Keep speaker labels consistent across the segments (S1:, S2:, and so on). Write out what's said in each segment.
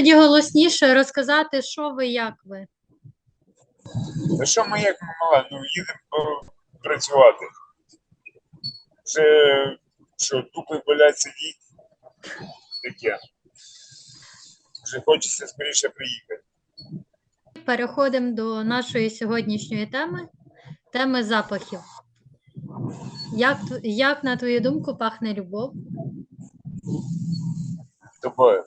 S1: тоді голосніше розказати, що ви, як ви.
S2: Та що ми як ми мала? Ну їдемо працювати. Вже що, тупо болять сидіть. Таке. Вже хочеться скоріше приїхати.
S1: Переходимо до нашої сьогоднішньої теми теми запахів. Як, як на твою думку, пахне любов?
S2: Тобою.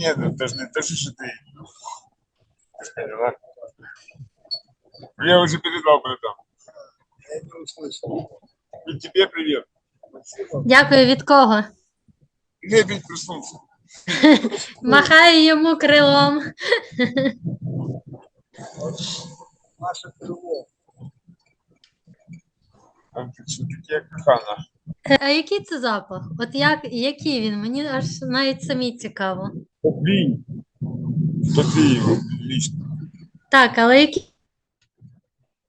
S2: Ні, ну це ж не те, що поняла? Я вже передав братан.
S3: Я не услышал.
S2: И тебе привет.
S1: Дякую від кого?
S2: Лебедь проснулся.
S1: Махаю йому крилом.
S3: Наше
S2: ти що таке кохана?
S1: А який це запах? От як, який він? Мені аж навіть самі цікаво.
S2: Твій. То лічно.
S1: Так, але який,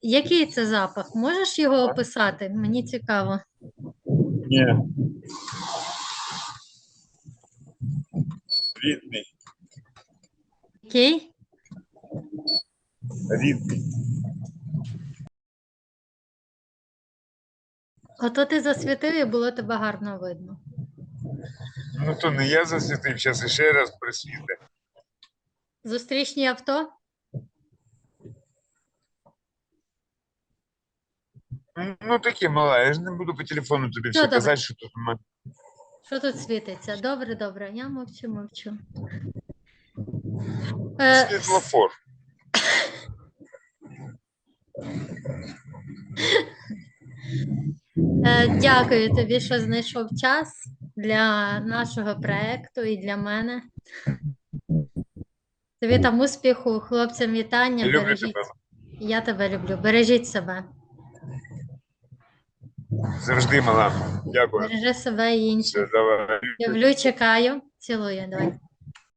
S1: який це запах? Можеш його описати? Мені цікаво.
S2: Ні. Рідний.
S1: Який?
S2: Рідний.
S1: Ото ти засвітив і було тебе гарно видно.
S2: Ну то не я засвітив, зараз ще раз присвіти.
S1: Зустрічні авто?
S2: Ну таке мала, я ж не буду по телефону тобі
S1: Ну,
S2: все
S1: добре.
S2: казати, що тут нема.
S1: Що тут світиться? Добре, добре, я мовчу, мовчу. Е,
S2: Світлофор.
S1: Дякую тобі, що знайшов час для нашого проекту і для мене. Тобі там успіху, хлопцям вітання.
S2: Люблю
S1: бережіть.
S2: тебе.
S1: Я тебе люблю. Бережіть себе.
S2: Завжди мала. Дякую.
S1: Бережи себе і інших. Люблю, чекаю. Цілую. Давай.